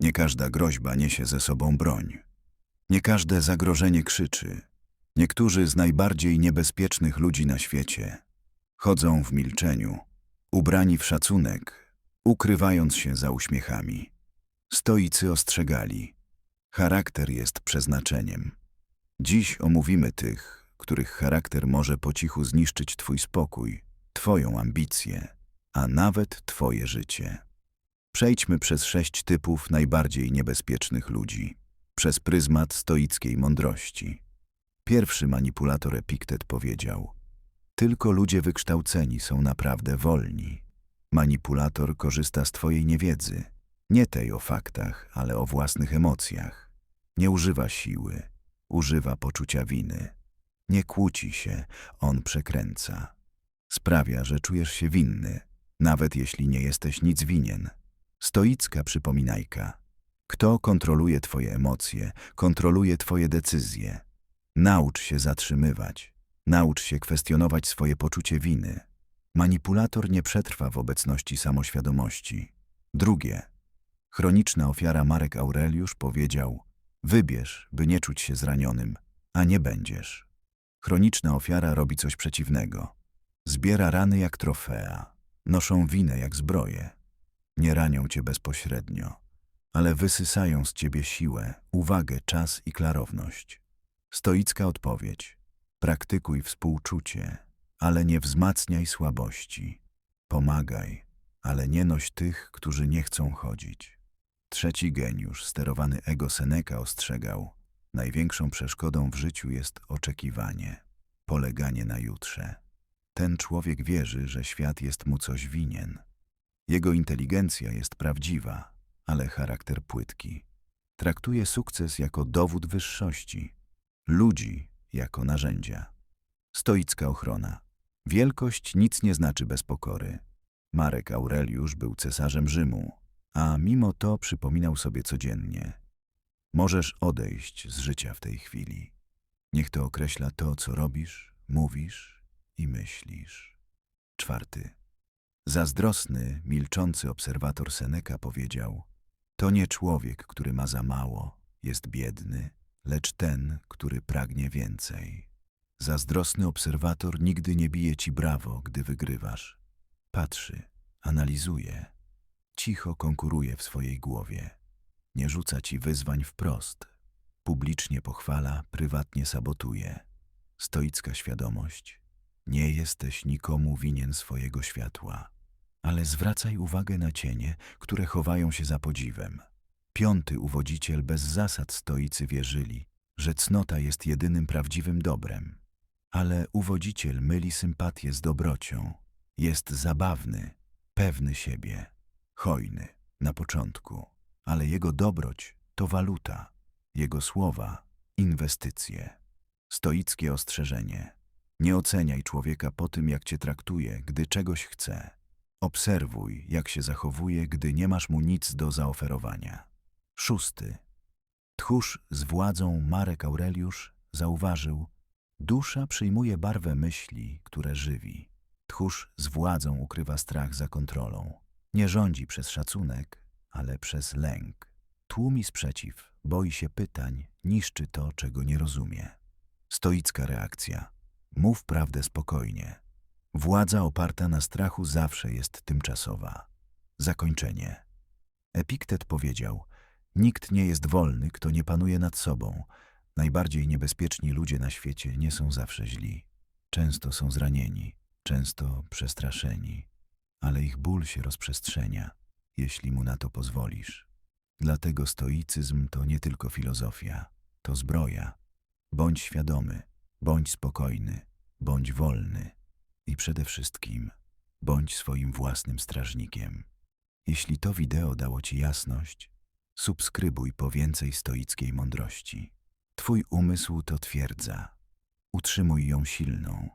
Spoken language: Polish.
Nie każda groźba niesie ze sobą broń. Nie każde zagrożenie krzyczy. Niektórzy z najbardziej niebezpiecznych ludzi na świecie chodzą w milczeniu, ubrani w szacunek, ukrywając się za uśmiechami. Stoicy ostrzegali. Charakter jest przeznaczeniem. Dziś omówimy tych, których charakter może po cichu zniszczyć twój spokój, twoją ambicję, a nawet twoje życie. Przejdźmy przez sześć typów najbardziej niebezpiecznych ludzi, przez pryzmat stoickiej mądrości. Pierwszy manipulator Epiktet powiedział: Tylko ludzie wykształceni są naprawdę wolni. Manipulator korzysta z twojej niewiedzy, nie tej o faktach, ale o własnych emocjach. Nie używa siły, używa poczucia winy. Nie kłóci się, on przekręca. Sprawia, że czujesz się winny, nawet jeśli nie jesteś nic winien. Stoicka przypominajka. Kto kontroluje twoje emocje, kontroluje twoje decyzje. Naucz się zatrzymywać. Naucz się kwestionować swoje poczucie winy. Manipulator nie przetrwa w obecności samoświadomości. Drugie. Chroniczna ofiara Marek Aureliusz powiedział: Wybierz, by nie czuć się zranionym, a nie będziesz. Chroniczna ofiara robi coś przeciwnego. Zbiera rany jak trofea, noszą winę jak zbroję. Nie ranią cię bezpośrednio, ale wysysają z ciebie siłę, uwagę, czas i klarowność. Stoicka odpowiedź. Praktykuj współczucie, ale nie wzmacniaj słabości. Pomagaj, ale nie noś tych, którzy nie chcą chodzić. Trzeci geniusz, sterowany ego Seneca, ostrzegał: Największą przeszkodą w życiu jest oczekiwanie, poleganie na jutrze. Ten człowiek wierzy, że świat jest mu coś winien. Jego inteligencja jest prawdziwa, ale charakter płytki. Traktuje sukces jako dowód wyższości, ludzi jako narzędzia. Stoicka ochrona. Wielkość nic nie znaczy bez pokory. Marek Aureliusz był cesarzem Rzymu, a mimo to przypominał sobie codziennie. Możesz odejść z życia w tej chwili. Niech to określa to, co robisz, mówisz i myślisz. Czwarty. Zazdrosny, milczący obserwator Seneca powiedział: To nie człowiek, który ma za mało, jest biedny, lecz ten, który pragnie więcej. Zazdrosny obserwator nigdy nie bije ci brawo, gdy wygrywasz. Patrzy, analizuje, cicho konkuruje w swojej głowie. Nie rzuca ci wyzwań wprost. Publicznie pochwala, prywatnie sabotuje. Stoicka świadomość. Nie jesteś nikomu winien swojego światła. Ale zwracaj uwagę na cienie, które chowają się za podziwem. Piąty uwodziciel bez zasad stoicy wierzyli, że cnota jest jedynym prawdziwym dobrem. Ale uwodziciel myli sympatię z dobrocią. Jest zabawny, pewny siebie, hojny na początku, ale jego dobroć to waluta, jego słowa inwestycje. Stoickie ostrzeżenie. Nie oceniaj człowieka po tym, jak cię traktuje, gdy czegoś chce. Obserwuj, jak się zachowuje, gdy nie masz mu nic do zaoferowania. Szósty. Tchórz z władzą Marek Aureliusz zauważył, dusza przyjmuje barwę myśli, które żywi. Tchórz z władzą ukrywa strach za kontrolą. Nie rządzi przez szacunek, ale przez lęk. Tłumi sprzeciw, boi się pytań, niszczy to, czego nie rozumie. Stoicka reakcja. Mów prawdę spokojnie. Władza oparta na strachu zawsze jest tymczasowa. Zakończenie. Epiktet powiedział: Nikt nie jest wolny, kto nie panuje nad sobą. Najbardziej niebezpieczni ludzie na świecie nie są zawsze źli. Często są zranieni, często przestraszeni, ale ich ból się rozprzestrzenia, jeśli mu na to pozwolisz. Dlatego stoicyzm to nie tylko filozofia, to zbroja. Bądź świadomy, bądź spokojny, bądź wolny i przede wszystkim bądź swoim własnym strażnikiem. Jeśli to wideo dało Ci jasność, subskrybuj po więcej stoickiej mądrości. Twój umysł to twierdza. Utrzymuj ją silną.